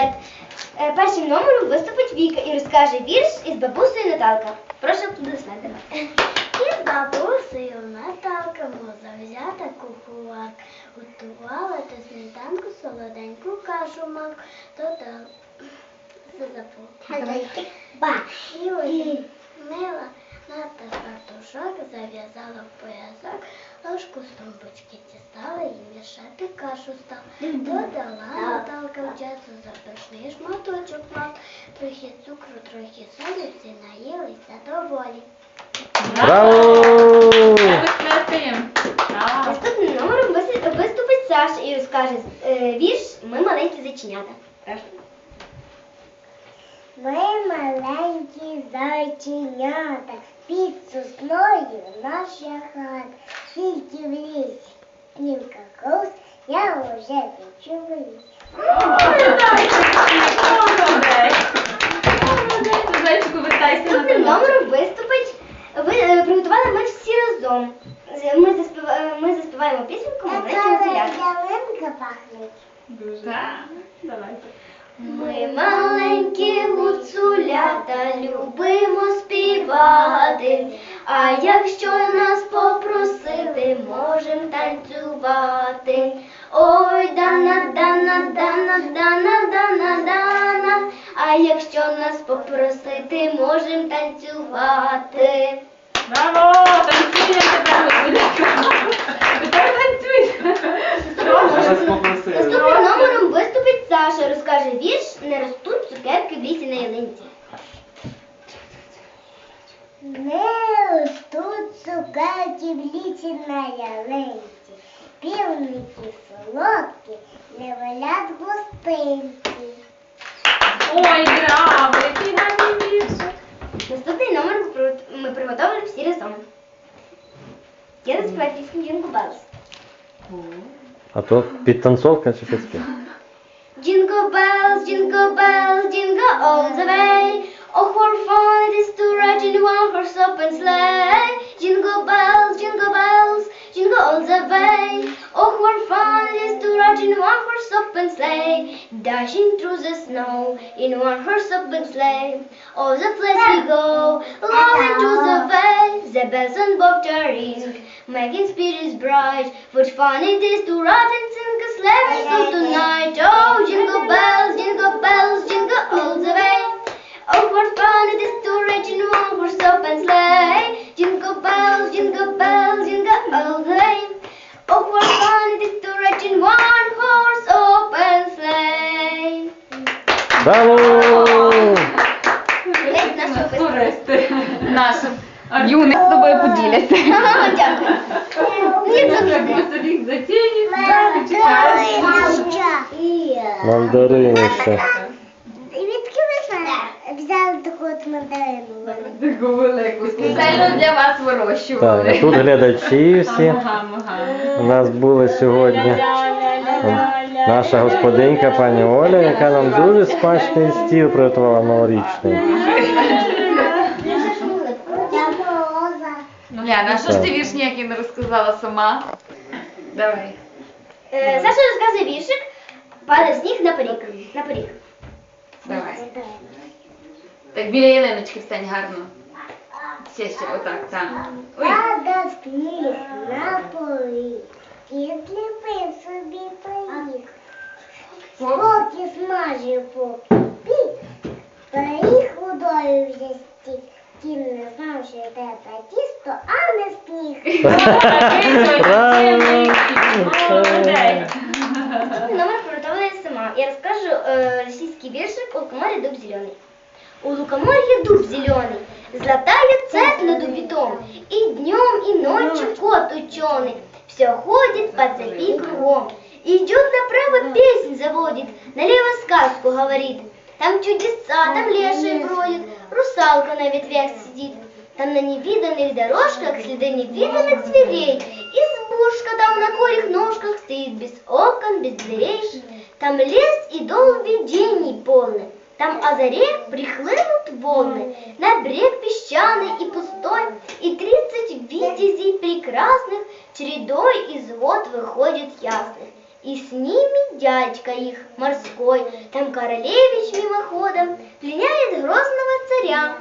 концерт. Е, Першим номером виступить Віка і розкаже вірш із бабусею Наталка. Прошу аплодисменти. Із бабусею Наталка завзята куховар. Готувала та сніданку солоденьку кашу мав. Додала. Ба. І ось мила Ната фартушок зав'язала в поясок, ложку з тумбочки дістала і мішати кашу став. Додала Наталка в часу запашний шматочок мав. Трохи цукру, трохи солі, всі наїлися доволі. Браво! Наступним номером вис- виступить Саша і розкаже е, вірш Ми маленькі зайченята. Ми маленькі зайченята, під сосною наша хата, тільки в лісі кілька коз, я вже відчуваю. Зайчику, вертайся на Наступним номером виступить. Ви е, приготували ми всі разом. Ми, заспіва, е, ми заспіваємо пісеньку маленькі гуцулята. ялинка пахне. Дуже. Так. Давайте. Ми маленькі гуцулята, любимо співати. А якщо нас попросити, можем танцювати. Ой, дана, дана, дана, дана, дана, дана. А якщо нас попросити, можем танцювати. Браво! Танцюємо Наступним номером виступить Саша, розкаже вірш Не ростуть цукерки в лісі на ялинці. Не ростуть цукерки в лісі на ялинці, півники солодкі, не валять гостинці. Ой, браво! Який гарний віршик. Наступний номер ми приготували всі разом. Я заспіваю пісню Джингу Белс. А то підтанцовка чи підспів? Jingle bells, jingle bells, jingle all the way. Oh, what fun it is to ride in one horse open sleigh. Jingle bells, jingle bells, jingle all the way. Oh, what fun it is to ride in one horse open sleigh. Dashing through the snow in one horse open sleigh. All the place we go, long into the way. The bells on both are ring, making spirits bright. What fun it is to ride and sing a sleigh song tonight. Oh, jingle bells, jingle bells, jingle all the way. Oh, what fun it is to ride in one horse open sleigh. Jingle bells, jingle bells, jingle all the way. Oh, what fun it is to ride in one horse open sleigh. Браво! Кінець нашого фестивалю. Туристи. Нашим юних з тобою поділяться. Ага, Дякую. Мандарини ще. Звідки ви знаєте? Взяли таку от мандарину. Таку велику. Спеціально для вас Так, вирощували. а тут глядачі всі у нас були сьогодні. Наша господинька пані Оля, яка нам дуже смачний стіл приготувала новорічний. Ну, Ляна, а що ж ти вірш ніякий не розказала сама? Давай. Е, Саша розказує віршик. Падає сніг на поріг. На поріг. Давай. Так біля ялиночки встань гарно. Ще ще, отак, так. Ой. Пада сніг на поріг. І зліпив собі пиріг. Поки смажив, поки пік. Пиріг водою вже стік. Кін не знав, що це та тісто, а не сніг. Молодець. Я расскажу э, российский віршик «У лукоморья дуб зеленый». У лукоморья дуб зеленый, золотая цепь над убитом, и днем, и ночью кот ученый все ходит по цепи кругом. Идет направо песнь заводит, налево сказку говорит. Там чудеса, там леший бродит, русалка на ветвях сидит. Там на невиданных дорожках следы невиданных зверей. Избушка там на корих ножках стоит без окон, без дверей. Там лес и дом видений полный. Там о заре прихлынут волны, на брег песчаный и пустой, и тридцать витязей прекрасных чередой из вод выходит ясных. И с ними дядька их морской, там королевич мимоходом пленяет грозного царя.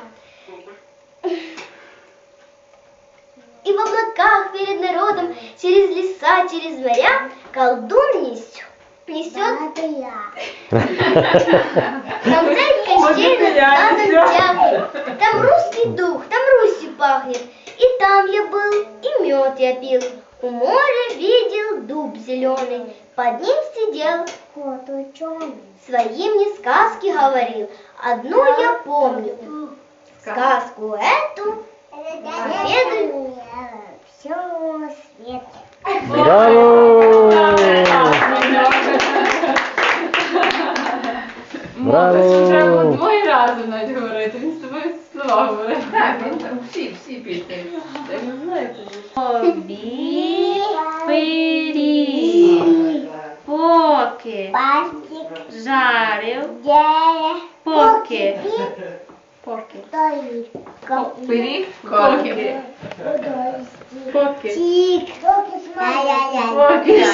И в облаках перед народом, через леса, через моря, колдун несет, несет Это я. там царь Кощей над стадом тягнет, там русский дух, там Русью пахнет. И там я был, и мед я пил, у моря видел дуб зеленый, под ним сидел, Кот ученый. своим мне сказки говорил. Одну я помню, сказку эту, Победы. Все свет. Браво! Браво! двоє разів навіть говорити, він з тобою слова говорить. Так, він там всі, всі пісні. Я не знаю, Обі пиріг, поки Пастик. жарив, Деля. поки, поки, Стоит. Пиріг, коки. поки. Тик. Ай-яй-яй. Поки під,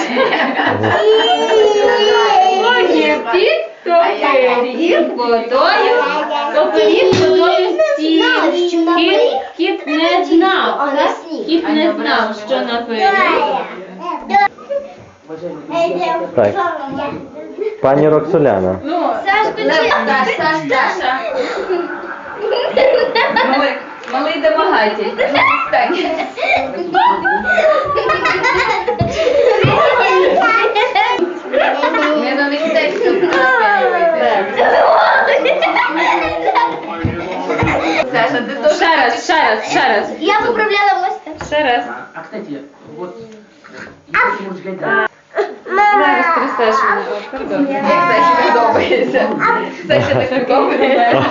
водою, то водою на Кіт, кіт не знав, а кіт не знав, що на пиріг. Так, пані Роксоляна. Ну, Саш, Саш, Саша. Малий, малий домагатель. Стань. Ще раз, Я поправляла волосся. ще раз. А, кстати, вот, если можешь глядать, Зараз трясеш мене, пардон. як Саші подобається. Саші так подобається.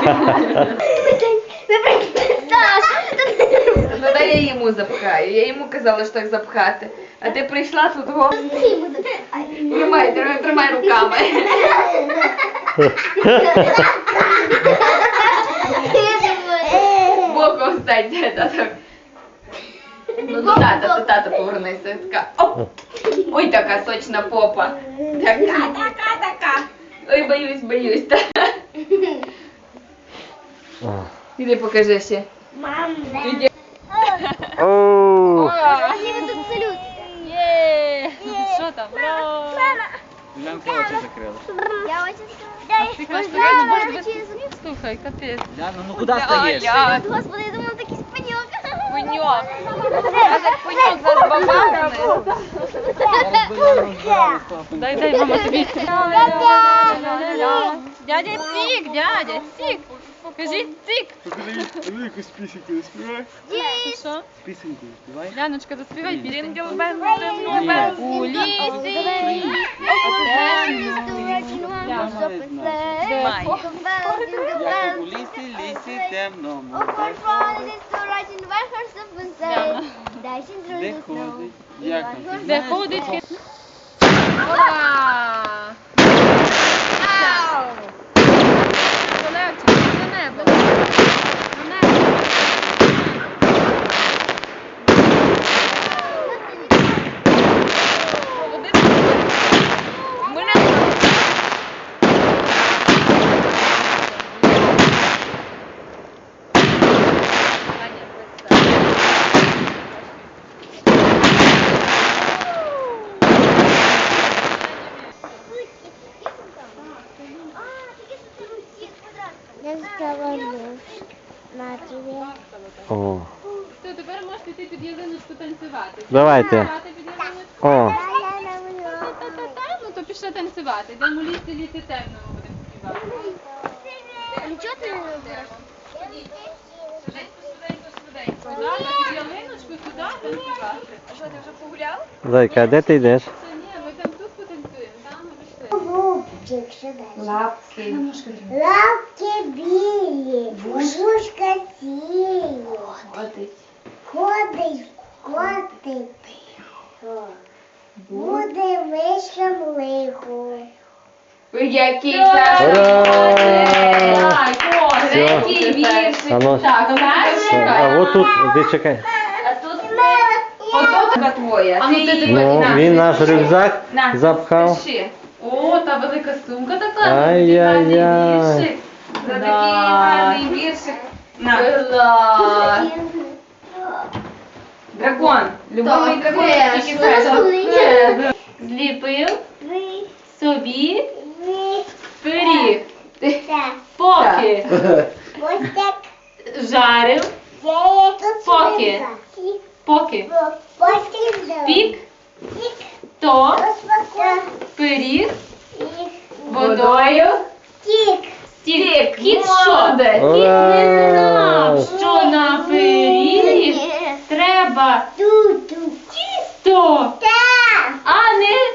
Саш, Ну дай я йому запхаю. Я йому казала, що так запхати. А ти прийшла тут го. Тримай, тримай, тримай руками. Боком стань, тата. Ну до тата, до тата повернися. Така. Оп. Ой, така сочна попа. Така, така, така. Ой, боюсь, боюсь. Та. Іди покажи ще. Оу! Що там? Лянка очи закрыла. Я очень Ти хочеш побачити? Слухай, капець. Ляна, ну куда стоишь? Господи, я спаньок. Пеньок. Я так пеньок зараз бабахне. Дай, дай, мама, тобі. Дядя Сік, дядя Цік. Кажи цик! Цік. якусь пісеньку заспівай. Що? Пісеньку заспівай. Ляночка, заспівай. Бел. У лісі. Як у лісі, лісі темному. Де ходить? Як Де ходить? На небо. На небо. Води Мене Я говорю на тебе. О, Все, тепер під ялиночку танцювати. Давайте. Танцювати під ялиночку. о, Та-та-та, ну то пішли танцювати. Йдемо у темному будемо співати. Нічого ти не робиш? Швиденько, швиденько, швиденько. Да, під ялиночку сюди танцювати. А що, ти вже погуляв? зайка, а де ти йдеш? Це ні, ми там тут потанцюємо, там ми пішли. Лапки. Лапки білі, вушка сіє. Ходить, котить. Буде вищим лихо. Який! Який віршик. А ну, Так, А от тут, де чекай. А твоя. ну ти Ти- Ну, він наш рюкзак на, запхав. пиши. О, та велика сумка така. Ай-яй-яй. Віршик. За такий гарний віршик. На. Клас. Дракон. Любимий Так, дракон, е? Зліпив собі ви, пиріг. Поки. Ось так. жарив, Поки. поки. Пік, Пік. то. Пиріг. Водою. Тік. стік. Кіт що? Кіт не знав, Ура! що на пиріг треба Ту-ту. тісто, Та. а не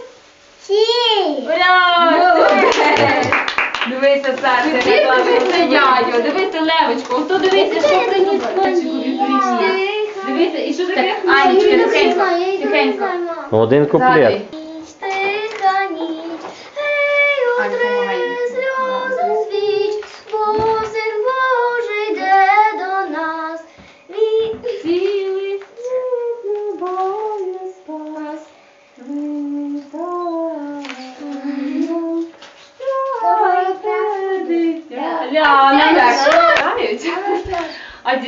Сі. Ура! Дивися, дивися, дядю, дивися, Левочко, ото дивиться, що приніс Кончикові приніс. Дивися, і що таке? Анечка, тихенько, тихенько. Один куплет.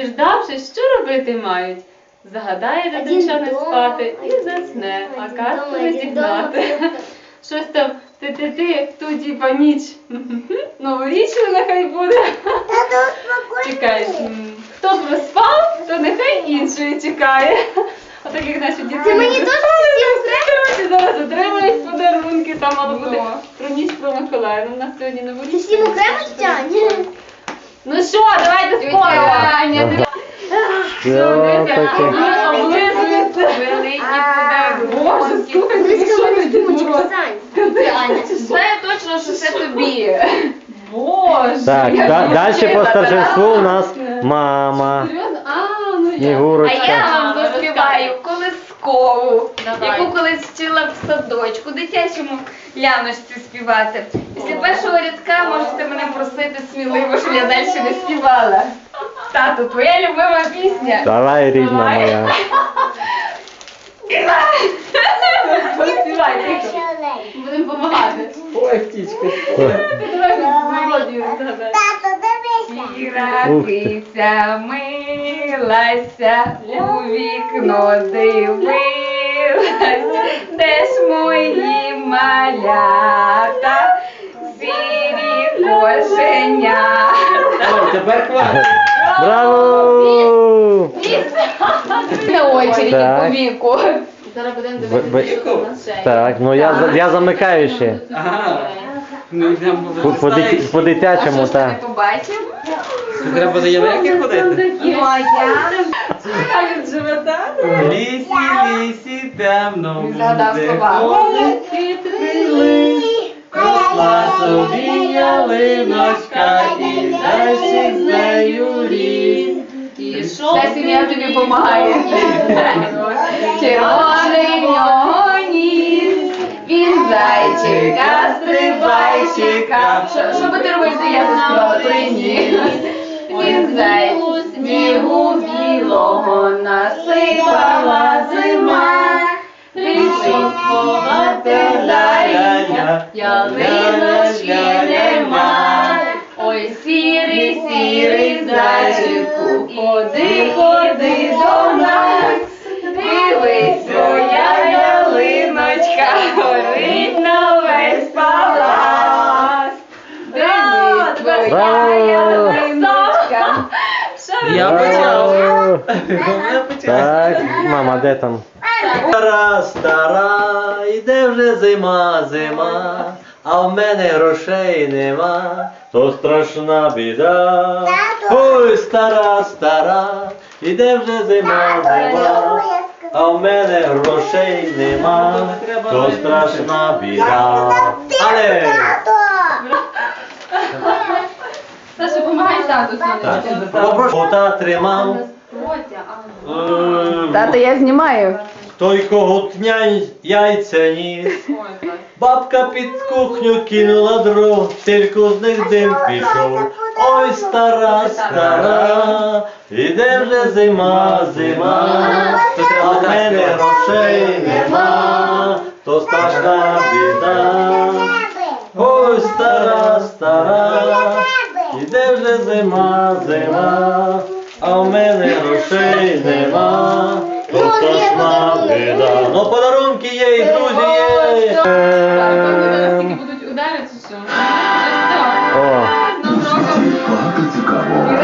Діждавшись, що робити мають? Загадає дитинча не спати і засне, а казку не зігнати. Щось там ти-ти-ти, ту діпа ніч. Новорічну нехай буде. Чекай, хто проспав, то нехай іншої чекає. Отак як наші діти. Мені теж зараз отримають подарунки, там мало буде Ну. про ніч про Миколая. Ну, у нас сьогодні на всім окремо Тянь? Ну що, давайте скоро! Аня, Що таке? Облизується. подарунок. Боже, слухай, ти що не думала? Знаю точно, що це тобі. Боже. Так, да, далі по старшинству у нас мама, Серйозно? А, ну я. А я колискову, Давай. яку колись вчила в садочку, дитячому ляночці співати. Після першого рядка можете мене просити сміливо, щоб я далі не співала. Тату, твоя любима пісня. Давай, рідна моя. Співай, тихо. Будемо допомагати. Ой, птічка. Давай мелодію згадай. Тато. Киця милася, у вікно дивилась, де ж мої малята, сірі кошенята. Тепер хватить. Браво! На очереді Так. по віку. Зараз будемо Ви- ви- дивитися, що у нас ще є. Так, ну я, за- я замикаю ще. Ага. Ну йдемо По, по, дит- по А дитячому, що ти не так. побачив? Треба до єврейки ходити. Ну а я? А від живота? Лісі, лісі, темно згадав буде слова. ходить хитрий лис. Росла собі ялиночка і зайчик з нею. Пішов Та сім'я тобі допомагає. Червоний в він зайчика, стрибайчика. Що, би ти робив, я заспівала приніс? Він зайчик, снігу білого насипала зима. Ялиночки нема. Ой, сірий, сірий зайчику, ходи, ходи до нас. Дивись, Так, мама, де там? Стара, стара, йде вже зима, зима, а в мене грошей нема, то страшна біда. Ой, стара, стара, йде вже зима, зима, а в мене грошей нема, то страшна біда. Але Саша, допомагай тату так, попрошу та тримав. Тато, е, я знімаю. Той когутня яйця ніс. Бабка під кухню кинула дров, тільки з них дим пішов. Ой, стара, стара, іде вже зима, зима, а в мене грошей нема, то страшна біда. Ой, стара, стара, іде вже зима, зима, а в мене грошей нема. Тут страшна біда. Ну подарунки є і друзі є. Е. О. Дуже багато цікавого.